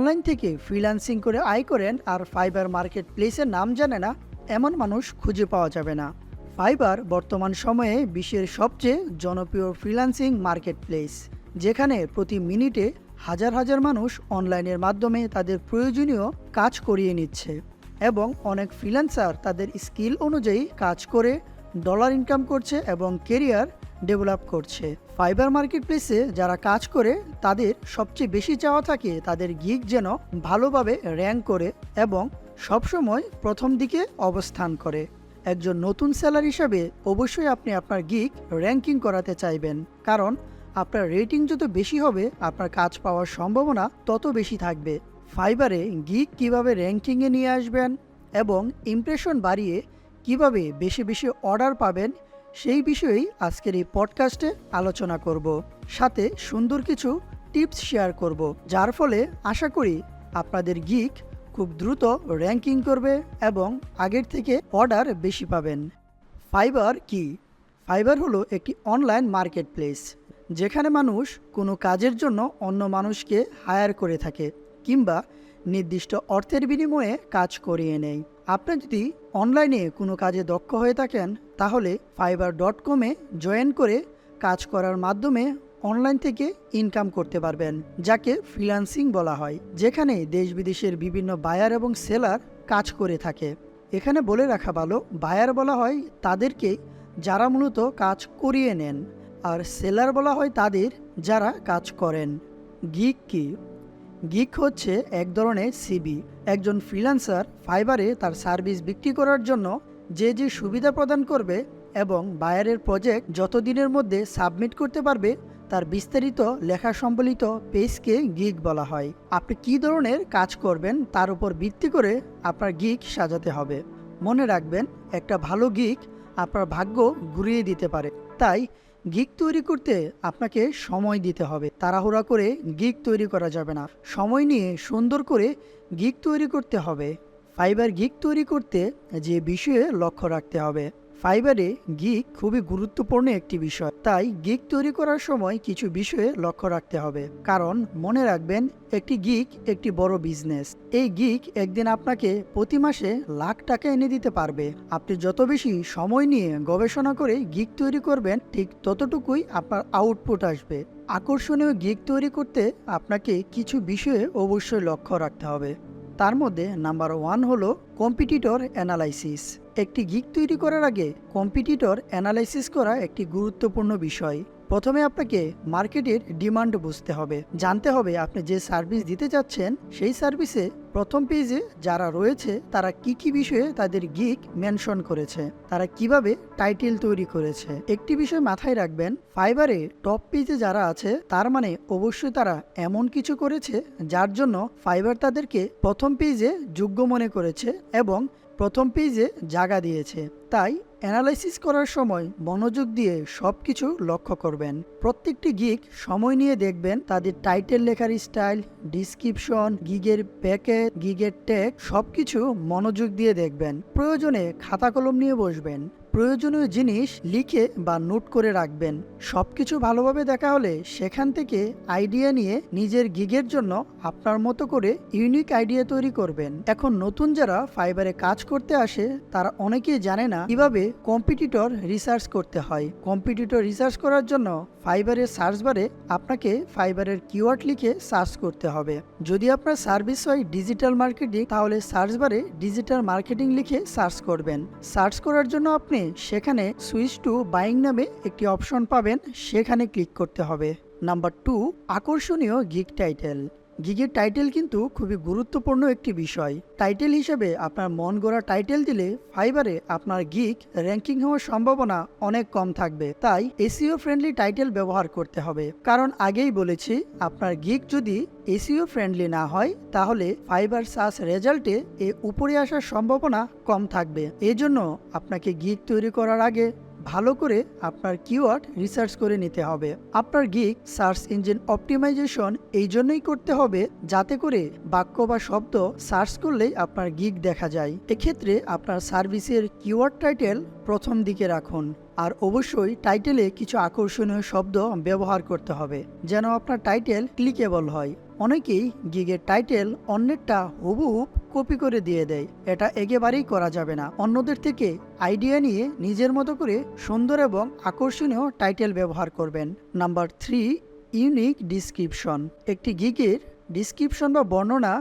Online থেকে freelancing করে আয় করেন আর ফাইবার মার্কেট প্লেসের নাম জানে না এমন মানুষ খুঁজে পাওয়া যাবে না। ফাইবার বর্তমান সময়ে বিশ্বের সবচেয়ে জনপ্রিয় ফ্রিল্যান্সিং মার্কেট প্লেস যেখানে প্রতি মিনিটে হাজার হাজার মানুষ অনলাইনের মাধ্যমে তাদের প্রয়োজনীয় কাজ করিয়ে নিচ্ছে এবং অনেক ফ্রিল্যান্সার তাদের স্কিল অনুযায়ী কাজ করে, ডলার ইনকাম করছে এবং কেরিয়ার ডেভেলপ করছে। ফাইবার মার্কেট প্লেসে যারা কাজ করে, তাদের সবচেয়ে বেশি চাওয়া থাকে তাদের গিগ যেন ভালোভাবে র্যাঙ্ক করে এবং সবসময় প্রথম দিকে অবস্থান করে। একজন নতুন সেলার হিসাবে অবশ্যই আপনি আপনার গিগ র্যাঙ্কিং করাতে চাইবেন, কারণ আপনার রেটিং যত বেশি হবে, আপনার কাজ পাওয়ার সম্ভাবনা তত বেশি থাকবে। ফাইবারে গিগ কীভাবে র্যাঙ্কিংয়ে নিয়ে আসবেন এবং ইমপ্রেশন বাড়িয়ে কীভাবে বেশি বেশি অর্ডার পাবেন সেই বিষয়েই আজকের এই পডকাস্টে আলোচনা করব। সাথে সুন্দর কিছু টিপস শেয়ার করব, যার ফলে আশা করি আপনাদের গিক খুব দ্রুত র্যাঙ্কিং করবে এবং আগের থেকে অর্ডার বেশি পাবেন। ফাইবার কি? ফাইবার হলো একটি অনলাইন মার্কেট প্লেস যেখানে মানুষ কোনো কাজের জন্য অন্য মানুষকে হায়ার করে থাকে কিংবা নির্দিষ্ট অর্থের বিনিময়ে কাজ করিয়ে নেয়। আপনি যদি অনলাইনে কোনো কাজে দক্ষ হয়ে থাকেন, তাহলে ফাইবার ডট কমে জয়েন করে কাজ করার মাধ্যমে অনলাইন থেকে ইনকাম করতে পারবেন, যাকে ফ্রিল্যান্সিং বলা হয়, যেখানে দেশ বিদেশের বিভিন্ন বায়ার এবং সেলার কাজ করে থাকে। এখানে বলে রাখা ভালো বায়ার বলা হয় তাদেরকে যারা মূলত কাজ করিয়ে নেন, আর সেলার বলা হয় তাদের যারা কাজ করেন। গিক কি? গিক হচ্ছে এক ধরনের সিবি একজন ফ্রিল্যান্সার ফাইবারে তার সার্ভিস বিক্রি করার জন্য যে যে সুবিধা প্রদান করবে এবং বায়ারের প্রজেক্ট যত দিনের মধ্যে সাবমিট করতে পারবে, তার বিস্তারিত লেখা সম্বলিত পেজকে গিগ বলা হয়। আপনি কী ধরনের কাজ করবেন তার উপর ভিত্তি করে আপনার গিগ সাজাতে হবে। মনে রাখবেন, একটা ভালো গিগ আপনার ভাগ্য ঘুরিয়ে দিতে পারে। তাই গিগ তৈরি করতে আপনাকে সময় দিতে হবে। তাড়াহুড়া করে গিক তৈরি করা যাবে না। সময় নিয়ে সুন্দর করে গিক তৈরি করতে হবে। ফাইবার গিক তৈরি করতে যে বিষয়ে লক্ষ্য রাখতে হবে। ফাইবারে গিগ খুবই গুরুত্বপূর্ণ একটি বিষয়। তাই গিগ তৈরি করার সময় কিছু বিষয়ে লক্ষ্য রাখতে হবে। কারণ মনে রাখবেন, একটি গিক একটি বড় বিজনেস। এই গিক একদিন আপনাকে প্রতি মাসে লাখ টাকা এনে দিতে পারবে। আপনি যত বেশি সময় নিয়ে গবেষণা করে গিগ তৈরি করবেন, ঠিক ততটুকুই আপনার আউটপুট আসবে। আকর্ষণীয় গিগ তৈরি করতে আপনাকে কিছু বিষয়ে অবশ্যই লক্ষ্য রাখতে হবে। তার মধ্যে নাম্বার ওয়ান হলো কম্পিটিটর অ্যানালাইসিস। একটি গিক তৈরি করার আগে কম্পিটিটর অ্যানালাইসিস করা একটি গুরুত্বপূর্ণ বিষয়। প্রথমে আপনাকে মার্কেটের ডিমান্ড বুঝতে হবে। জানতে হবে আপনি যে সার্ভিস দিতে যাচ্ছেন, সেই সার্ভিসে প্রথম পেজে যারা রয়েছে, তারা কি কি বিষয়ে তাদের গিক মেনশন করেছে, তারা কীভাবে টাইটেল তৈরি করেছে। একটি বিষয় মাথায় রাখবেন, ফাইবারে টপ পেজে যারা আছে, তার মানে অবশ্যই তারা এমন কিছু করেছে, যার জন্য ফাইবার তাদেরকে প্রথম পেজে যোগ্য মনে করেছে এবং প্রথম পেজে জায়গা দিয়েছে তাই অ্যানালাইসিস করার সময় মনোযোগ দিয়ে সব কিছু লক্ষ্য করবেন। প্রত্যেকটি গিগ সময় নিয়ে দেখবেন তাদের টাইটেল লেখার স্টাইল, ডিসক্রিপশন, গিগের প্যাকেট, গিগের ট্যাগ সব কিছু মনোযোগ দিয়ে দেখবেন। প্রয়োজনে খাতা কলম নিয়ে বসবেন। প্রয়োজনীয় জিনিস লিখে বা নোট করে রাখবেন। সব কিছু ভালোভাবে দেখা হলে সেখান থেকে আইডিয়া নিয়ে নিজের গিগের জন্য আপনার মতো করে ইউনিক আইডিয়া তৈরি করবেন। এখন নতুন যারা ফাইবারে কাজ করতে আসে, তারা অনেকেই জানে না কীভাবে কম্পিটিটর রিসার্চ করতে হয়। কম্পিটিটর রিসার্চ করার জন্য ফাইবারের সার্চ বারে আপনাকে ফাইবারের কিওয়ার্ড লিখে সার্চ করতে হবে। যদি আপনার সার্ভিস হয় ডিজিটাল মার্কেটিং তাহলে সার্চ বারে ডিজিটাল মার্কেটিং লিখে সার্চ করবেন। সার্চ করার জন্য আপনি সেখানে সুইচ টু বাইং নামে একটি অপশন পাবেন। সেখানে ক্লিক করতে হবে। নাম্বার টু আকর্ষণীয় গিগ টাইটেল গিগের টাইটেল কিন্তু খুবই গুরুত্বপূর্ণ একটি বিষয়। টাইটেল হিসেবে আপনার মন গড়া টাইটেল দিলে ফাইবারে আপনার গিগ র্যাঙ্কিং হওয়ার সম্ভাবনা অনেক কম থাকবে। তাই এসিও ফ্রেন্ডলি টাইটেল ব্যবহার করতে হবে। কারণ আগেই বলেছি, আপনার গিগ যদি এসিও ফ্রেন্ডলি না হয়, তাহলে ফাইবার সার্চ রেজাল্টে এ উপরে আসার সম্ভাবনা কম থাকবে। এজন্য আপনাকে গিগ তৈরি করার আগে ভালো করে আপনার কিওয়ার্ড রিসার্চ করে নিতে হবে। আপনার গিগ সার্চ ইঞ্জিন অপটিমাইজেশন এই জন্যই করতে হবে যাতে করে বাক্য বা শব্দ সার্চ করলেই আপনার গিগ দেখা যায়। এক্ষেত্রে আপনার সার্ভিসের কিওয়ার্ড টাইটেল প্রথম দিকে রাখুন আর অবশ্যই টাইটেলে কিছু আকর্ষণীয় শব্দ ব্যবহার করতে হবে, যেন আপনার টাইটেল ক্লিকেবল হয়। অনেকেই গিগের টাইটেল অন্যেরটা হুবহুব কপি করে দিয়ে দেয়। এটা একেবারেই করা যাবে না। অন্যদের থেকে আইডিয়া নিয়ে নিজের মতো করে সুন্দর এবং আকর্ষণীয় টাইটেল ব্যবহার করবেন। নাম্বার থ্রি ইউনিক ডিসক্রিপশন একটি গিগের ডিসক্রিপশন বা বর্ণনা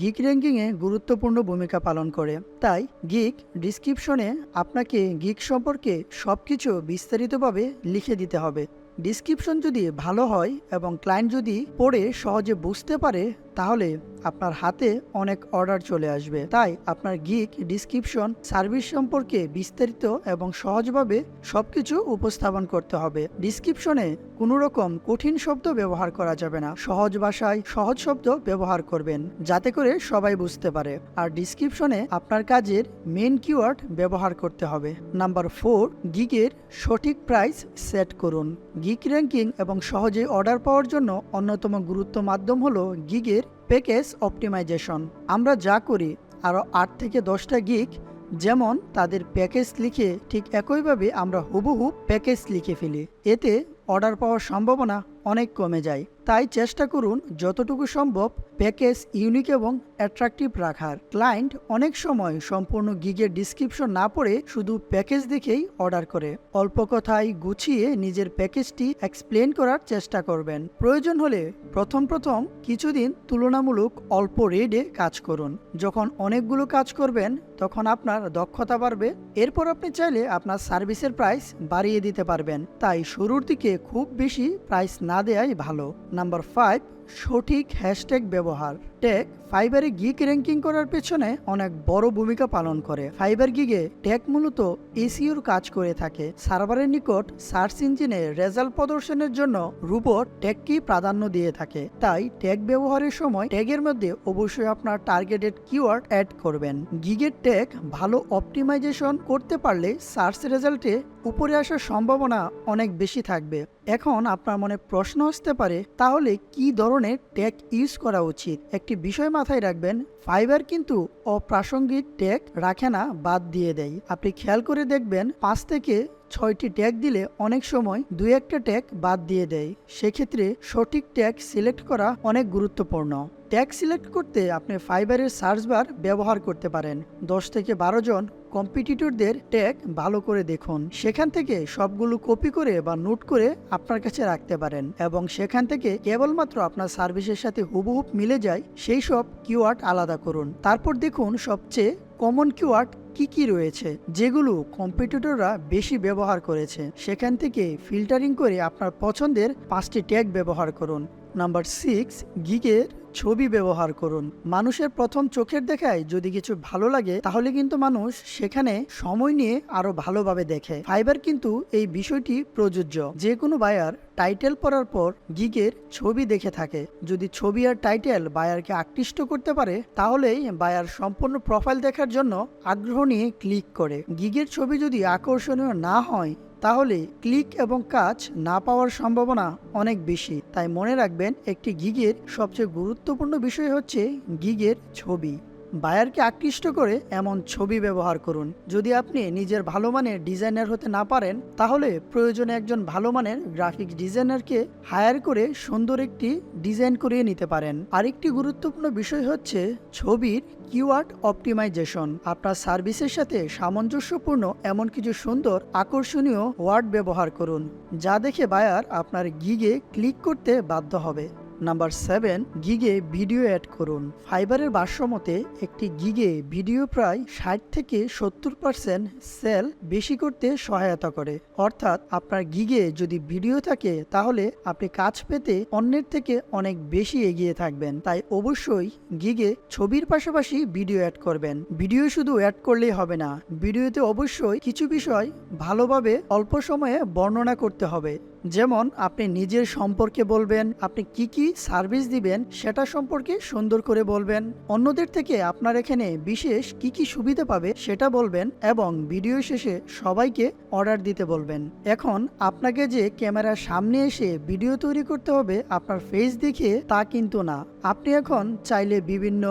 গিক র্যাঙ্কিংয়ে গুরুত্বপূর্ণ ভূমিকা পালন করে। তাই গিক ডিসক্রিপশনে আপনাকে গিক সম্পর্কে সব কিছু বিস্তারিতভাবে লিখে দিতে হবে। ডিসক্রিপশন যদি ভালো হয় এবং ক্লায়েন্ট যদি পড়ে সহজে বুঝতে পারে তাহলে আপনার হাতে অনেক অর্ডার চলে আসবে। তাই আপনার গিক, ডিসক্রিপশন, সার্ভিস সম্পর্কে বিস্তারিত এবং সহজভাবে সবকিছু উপস্থাপন করতে হবে। ডিসক্রিপশনে কোনো রকম কঠিন শব্দ ব্যবহার করা যাবে না। সহজ ভাষায় সহজ শব্দ ব্যবহার করবেন, যাতে করে সবাই বুঝতে পারে। আর ডিসক্রিপশনে আপনার কাজের মেন কিওয়ার্ড ব্যবহার করতে হবে। নাম্বার ফোর গিগের সঠিক প্রাইস সেট করুন। গিক র্যাঙ্কিং এবং সহজে অর্ডার পাওয়ার জন্য অন্যতম গুরুত্ব মাধ্যম হলো গিগের প্যাকেজ অপটিমাইজেশন। আমরা যা করি, আরও আট থেকে দশটা গিক, যেমন তাদের প্যাকেজ লিখে ঠিক একইভাবে আমরা হুবহু প্যাকেজ লিখে ফেলি। এতে অর্ডার পাওয়ার সম্ভাবনা অনেক কমে যায়। তাই চেষ্টা করুন যতটুকু সম্ভব প্যাকেজ, ইউনিক এবং অ্যাট্রাকটিভ রাখার। ক্লায়েন্ট অনেক সময় সম্পূর্ণ গিগের ডিসক্রিপশন না পড়ে শুধু প্যাকেজ দেখেই অর্ডার করে। অল্প কথায় গুছিয়ে নিজের প্যাকেজটি এক্সপ্লেন করার চেষ্টা করবেন। প্রয়োজন হলে প্রথম প্রথম কিছুদিন তুলনামূলক অল্প রেডে কাজ করুন। যখন অনেকগুলো কাজ করবেন, তখন আপনার দক্ষতা বাড়বে। এরপর আপনি চাইলে আপনার সার্ভিসের প্রাইস বাড়িয়ে দিতে পারবেন। তাই শুরুর দিকে খুব বেশি প্রাইস না দেয়াই ভালো। নাম্বার ফাইভ সঠিক হ্যাশট্যাগ ব্যবহার। ট্যাগ ফাইবারে গিগ র্যাঙ্কিং করার পেছনে অনেক বড় ভূমিকা পালন করে। ফাইবার গিগে ট্যাগ মূলত এসিওর কাজ করে থাকে। সার্ভারের নিকট সার্চ ইঞ্জিনে রেজাল্ট প্রদর্শনের জন্য রোবট ট্যাগকেই প্রাধান্য দিয়ে থাকে। তাই ট্যাগ ব্যবহারের সময় ট্যাগের মধ্যে অবশ্যই আপনার টার্গেটেড কিওয়ার্ড অ্যাড করবেন। গিগের ট্যাগ ভালো অপটিমাইজেশন করতে পারলে সার্চ রেজাল্টে উপরে আসার সম্ভাবনা অনেক বেশি থাকবে। এখন আপনার মনে প্রশ্ন আসতে পারে, তাহলে কি ধরনের ট্যাগ ইউজ করা উচিত? একটি বিষয় মাথায় রাখবেন, ফাইবার কিন্তু অপ্রাসঙ্গিক ট্যাগ রাখে না, বাদ দিয়ে দেয়। আপনি খেয়াল করে দেখবেন, পাঁচ থেকে ছয়টি ট্যাগ দিলে অনেক সময় দুই একটা ট্যাগ বাদ দিয়ে দেয়। সেক্ষেত্রে সঠিক ট্যাগ সিলেক্ট করা অনেক গুরুত্বপূর্ণ। ট্যাগ সিলেক্ট করতে আপনি ফাইবারের সার্চ বার ব্যবহার করতে পারেন। দশ থেকে বারো জন কম্পিটিটরদের ট্যাগ ভালো করে দেখুন। সেখান থেকে সবগুলো কপি করে বা নোট করে আপনার কাছে রাখতে পারেন এবং সেখান থেকে কেবলমাত্র আপনার সার্ভিসের সাথে হুবহুব মিলে যায়, সেই সব কিওয়ার্ড আলাদা করুন। তারপর দেখুন সবচেয়ে কমন কিওয়ার্ড কি কি রয়েছে, যেগুলো কম্পিটিটররা বেশি ব্যবহার করেছে, সেখান থেকে ফিল্টারিং করে আপনার পছন্দের পাঁচটি ট্যাগ ব্যবহার করুন। নাম্বার সিক্স গিগের ছবি ব্যবহার করুন। মানুষের প্রথম চোখের দেখায় যদি কিছু ভালো লাগে, তাহলে কিন্তু মানুষ সেখানে সময় নিয়ে আরও ভালোভাবে দেখে। ফাইবার কিন্তু এই বিষয়টি প্রযোজ্য। যে কোনো বায়ার টাইটেল পড়ার পর গিগের ছবি দেখে থাকে। যদি ছবি আর টাইটেল বায়ারকে আকৃষ্ট করতে পারে, তাহলেই বায়ার সম্পূর্ণ প্রোফাইল দেখার জন্য আগ্রহ নিয়ে ক্লিক করে। গিগের ছবি যদি আকর্ষণীয় না হয় তাহলে ক্লিক এবং কাজ না পাওয়ার সম্ভাবনা অনেক বেশি। তাই মনে রাখবেন, একটি গিগের সবচেয়ে গুরুত্বপূর্ণ বিষয় হচ্ছে গিগের ছবি। বায়ারকে আকৃষ্ট করে এমন ছবি ব্যবহার করুন। যদি আপনি নিজের ভালো মানের ডিজাইনার হতে না পারেন, তাহলে প্রয়োজনে একজন ভালো মানের গ্রাফিক্স ডিজাইনারকে হায়ার করে সুন্দর একটি ডিজাইন করিয়ে নিতে পারেন। আরেকটি গুরুত্বপূর্ণ বিষয় হচ্ছে ছবির কিওয়ার্ড অপটিমাইজেশন। আপনার সার্ভিসের সাথে সামঞ্জস্যপূর্ণ এমন কিছু সুন্দর, আকর্ষণীয় ওয়ার্ড ব্যবহার করুন, যা দেখে বায়ার আপনার গিগে ক্লিক করতে বাধ্য হবে। নাম্বার সেভেন গিগে ভিডিও অ্যাড করুন। ফাইবারের ভাষ্যমতে একটি গিগে ভিডিও প্রায় ষাট থেকে সত্তর পার্সেন্ট সেল বেশি করতে সহায়তা করে। অর্থাৎ আপনার গিগে যদি ভিডিও থাকে, তাহলে আপনি কাজ পেতে অন্যের থেকে অনেক বেশি এগিয়ে থাকবেন। তাই অবশ্যই গিগে ছবির পাশাপাশি ভিডিও অ্যাড করবেন। ভিডিও শুধু অ্যাড করলেই হবে না, ভিডিওতে অবশ্যই কিছু বিষয় ভালোভাবে অল্প সময়ে বর্ণনা করতে হবে। যেমন আপনি নিজের সম্পর্কে বলবেন, আপনি কি কি সার্ভিস দিবেন সেটা সম্পর্কে সুন্দর করে বলবেন। অন্যদের থেকে আপনার এখানে বিশেষ কি কি সুবিধা পাবে সেটা বলবেন এবং ভিডিও শেষে সবাইকে অর্ডার দিতে বলবেন। এখন আপনাকে যে ক্যামেরার সামনে এসে ভিডিও তৈরি করতে হবে আপনার ফেস দেখে তা কিন্তু না। আপনি এখন চাইলে বিভিন্ন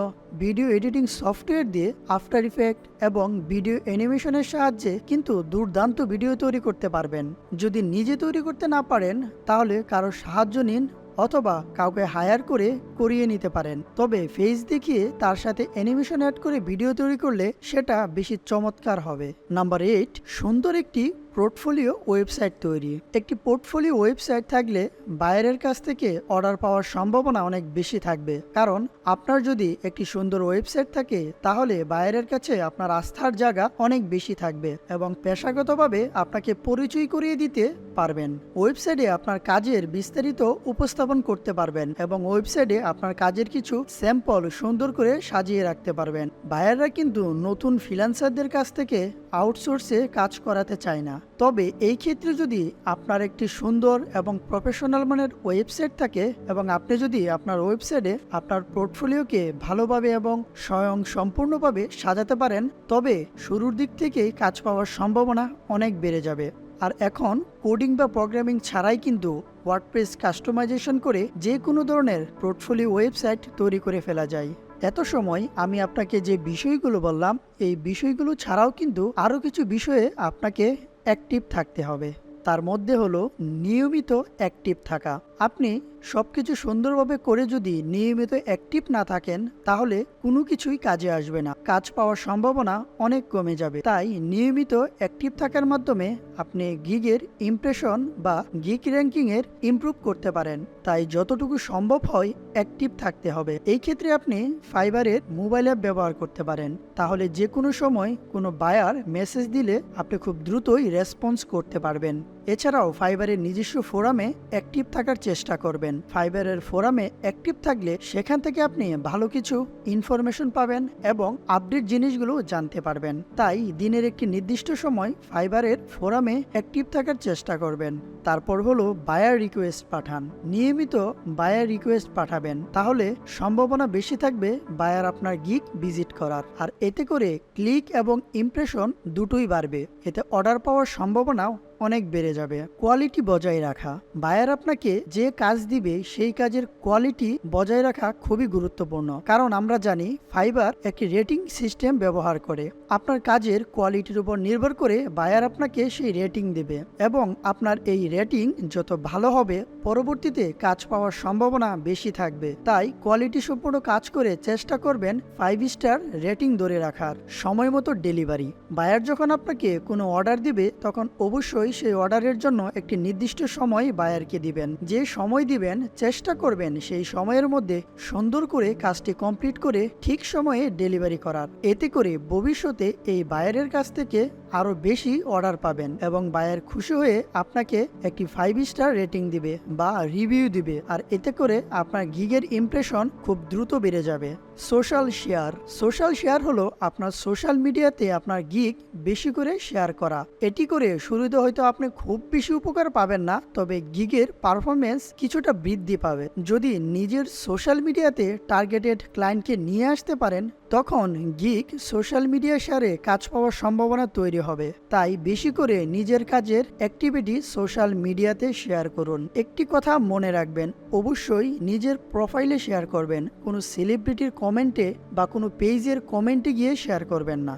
ভিডিও এডিটিং সফটওয়্যার দিয়ে আফটার ইফেক্ট এবং ভিডিও অ্যানিমেশনের সাহায্যে কিন্তু দুর্দান্ত ভিডিও তৈরি করতে পারবেন। যদি নিজে তৈরি করতে না পারেন, তাহলে কারও সাহায্য নিন অথবা কাউকে হায়ার করে করিয়ে নিতে পারেন। তবে ফেস দেখিয়ে তার সাথে অ্যানিমেশন অ্যাড করে ভিডিও তৈরি করলে সেটা বেশি চমৎকার হবে। নাম্বার এইট, সুন্দর একটি পোর্টফোলিও ওয়েবসাইট তৈরি। একটি পোর্টফোলিও ওয়েবসাইট থাকলে বাইরের কাছ থেকে অর্ডার পাওয়ার সম্ভাবনা অনেক বেশি থাকবে। কারণ আপনার যদি একটি সুন্দর ওয়েবসাইট থাকে, তাহলে বাইরের কাছে আপনার আস্থার জায়গা অনেক বেশি থাকবে এবং পেশাগতভাবে আপনাকে পরিচয় করিয়ে দিতে পারবেন। ওয়েবসাইটে আপনার কাজের বিস্তারিত উপস্থাপন করতে পারবেন এবং ওয়েবসাইটে আপনার কাজের কিছু স্যাম্পল সুন্দর করে সাজিয়ে রাখতে পারবেন। বায়াররা কিন্তু নতুন ফ্রিল্যান্সারদের কাছ থেকে আউটসোর্সে কাজ করাতে চায় না। তবে এই ক্ষেত্রে যদি আপনার একটি সুন্দর এবং প্রফেশনাল মানের ওয়েবসাইট থাকে এবং আপনি যদি আপনার ওয়েবসাইটে আপনার পোর্টফোলিওকে ভালোভাবে এবং স্বয়ং সম্পূর্ণভাবে সাজাতে পারেন, তবে শুরুর দিক থেকেই কাজ পাওয়ার সম্ভাবনা অনেক বেড়ে যাবে। আর এখন কোডিং বা প্রোগ্রামিং ছাড়াই কিন্তু ওয়ার্ডপ্রেস কাস্টমাইজেশন করে যে কোনো ধরনের পোর্টফোলিও ওয়েবসাইট তৈরি করে ফেলা যায়। এত সময় আমি আপনাকে যে বিষয়গুলো বললাম, এই বিষয়গুলো ছাড়াও কিন্তু আরও কিছু বিষয়ে আপনাকে অ্যাক্টিভ থাকতে হবে। তার মধ্যে হলো নিয়মিত অ্যাক্টিভ থাকা। আপনি সব কিছু সুন্দরভাবে করে যদি নিয়মিত অ্যাক্টিভ না থাকেন, তাহলে কোনো কিছুই কাজে আসবে না। কাজ পাওয়ার সম্ভাবনা অনেক কমে যাবে। তাই নিয়মিত অ্যাক্টিভ থাকার মাধ্যমে আপনি গিগের ইমপ্রেশন বা গিগ র্যাঙ্কিংয়ের ইমপ্রুভ করতে পারেন। তাই যতটুকু সম্ভব হয় অ্যাক্টিভ থাকতে হবে। এই ক্ষেত্রে আপনি ফাইবারের মোবাইল অ্যাপ ব্যবহার করতে পারেন। তাহলে যে কোনো সময় কোনো বায়ার মেসেজ দিলে আপনি খুব দ্রুতই রেসপন্স করতে পারবেন। এছাড়াও ফাইবারের নিজস্ব ফোরামে অ্যাক্টিভ থাকার চেষ্টা করবেন। ফাইবারের ফোরামে অ্যাক্টিভ থাকলে সেখান থেকে আপনি ভালো কিছু ইনফরমেশন পাবেন এবং আপডেট জিনিসগুলো জানতে পারবেন। তাই দিনের একটি নির্দিষ্ট সময় ফাইবারের ফোরামে অ্যাক্টিভ থাকার চেষ্টা করবেন। তারপর হলো বায়ার রিকোয়েস্ট পাঠান। নিয়মিত বায়ার রিকোয়েস্ট পাঠাবেন। তাহলে সম্ভাবনা বেশি থাকবে বায়ার আপনার গিক ভিজিট করার। আর এতে করে ক্লিক এবং ইমপ্রেশন দুটোই বাড়বে। এতে অর্ডার পাওয়ার সম্ভাবনাও অনেক বেড়ে যাবে। কোয়ালিটি বজায় রাখা। বায়ার আপনাকে যে কাজ দিবে, সেই কাজের কোয়ালিটি বজায় রাখা খুবই গুরুত্বপূর্ণ। কারণ আমরা জানি ফাইবার একটি রেটিং সিস্টেম ব্যবহার করে। আপনার কাজের কোয়ালিটির উপর নির্ভর করে বায়ার আপনাকে সেই রেটিং দেবে। এবং আপনার এই রেটিং যত ভালো হবে, পরবর্তীতে কাজ পাওয়ার সম্ভাবনা বেশি থাকবে। তাই কোয়ালিটি সম্পূর্ণ কাজ করে চেষ্টা করবেন ফাইভ স্টার রেটিং ধরে রাখার। সময় মতো ডেলিভারি বায়ার যখন আপনাকে কোনো অর্ডার দিবে, তখন অবশ্যই সেই অর্ডারের জন্য একটি নির্দিষ্ট সময় বায়ারকে দিবেন। যে সময় দিবেন, চেষ্টা করবেন সেই সময়ের মধ্যে সুন্দর করে কাজটি কমপ্লিট করে ঠিক সময়ে ডেলিভারি করার। এতে করে ভবিষ্যতে এই বায়ারের কাছ থেকে আরও বেশি অর্ডার পাবেন এবং বায়ার খুশি হয়ে আপনাকে একটি ফাইভ স্টার রেটিং দিবে বা রিভিউ দিবে আর এতে করে আপনার গিগের ইমপ্রেশন খুব দ্রুত বেড়ে যাবে। সোশ্যাল শেয়ার সোশ্যাল শেয়ার হলো আপনার সোশ্যাল মিডিয়াতে আপনার গিগ বেশি করে শেয়ার করা। এটি করে শুরুতে হয়তো আপনি খুব বেশি উপকার পাবেন না, তবে গিগের পারফরমেন্স কিছুটা বৃদ্ধি পাবে। যদি নিজের সোশ্যাল মিডিয়াতে টার্গেটেড ক্লায়েন্টকে নিয়ে আসতে পারেন তখন গিক সোশ্যাল মিডিয়া শেয়ারে কাজ পাওয়ার সম্ভাবনা তৈরি হবে। তাই বেশি করে নিজের কাজের অ্যাক্টিভিটি সোশ্যাল মিডিয়াতে শেয়ার করুন। একটি কথা মনে রাখবেন, অবশ্যই নিজের প্রোফাইলে শেয়ার করবেন। কোনো সেলিব্রিটির কমেন্টে বা কোনো পেজের কমেন্টে গিয়ে শেয়ার করবেন না।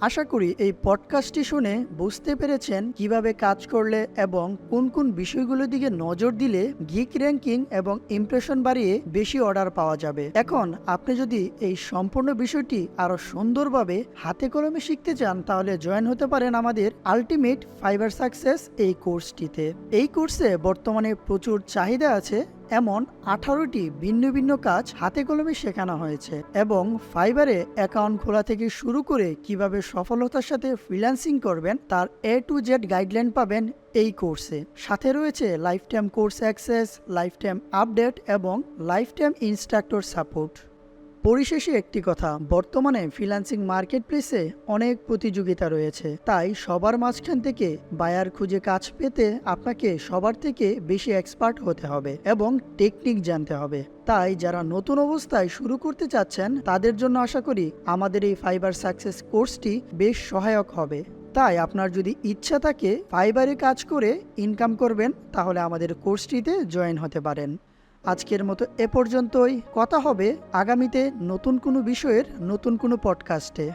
আশা করি এই পডকাস্টটি শুনে বুঝতে পেরেছেন কীভাবে কাজ করলে এবং কোন কোন বিষয়গুলোর দিকে নজর দিলে গিক র্যাঙ্কিং এবং ইমপ্রেশন বাড়িয়ে বেশি অর্ডার পাওয়া যাবে। এখন আপনি যদি এই সম্পূর্ণ বিষয়টি আরও সুন্দরভাবে হাতে কলমে শিখতে চান, তাহলে জয়েন হতে পারেন আমাদের আলটিমেট ফাইবার সাকসেস এই কোর্সটিতে এই কোর্সে বর্তমানে প্রচুর চাহিদা আছে এমন আঠারোটি ভিন্ন ভিন্ন কাজ হাতে কলমে শেখানো হয়েছে এবং ফাইবারে অ্যাকাউন্ট খোলা থেকে শুরু করে কীভাবে সফলতার সাথে ফ্রিল্যান্সিং করবেন তার এ টু জেড গাইডলাইন পাবেন এই কোর্সে। সাথে রয়েছে lifetime course access lifetime update এবং লাইফ টাইম ইনস্ট্রাক্টর সাপোর্ট। পরিশেষে একটি কথা, বর্তমানে ফ্রিল্যান্সিং মার্কেট প্লেসে অনেক প্রতিযোগিতা রয়েছে। তাই সবার মাঝখান থেকে বায়ার খুঁজে কাজ পেতে আপনাকে সবার থেকে বেশি এক্সপার্ট হতে হবে এবং টেকনিক জানতে হবে। তাই যারা নতুন অবস্থায় শুরু করতে চাচ্ছেন, তাদের জন্য আশা করি আমাদের এই ফাইবার সাকসেস কোর্সটি বেশ সহায়ক হবে। তাই আপনার যদি ইচ্ছা থাকে, ফাইবারে কাজ করে ইনকাম করবেন, তাহলে আমাদের কোর্সটিতে জয়েন হতে পারেন। আজকের মতো এ পর্যন্তই। কথা হবে আগামীতে নতুন কোনো বিষয়ের নতুন কোনো পডকাস্টে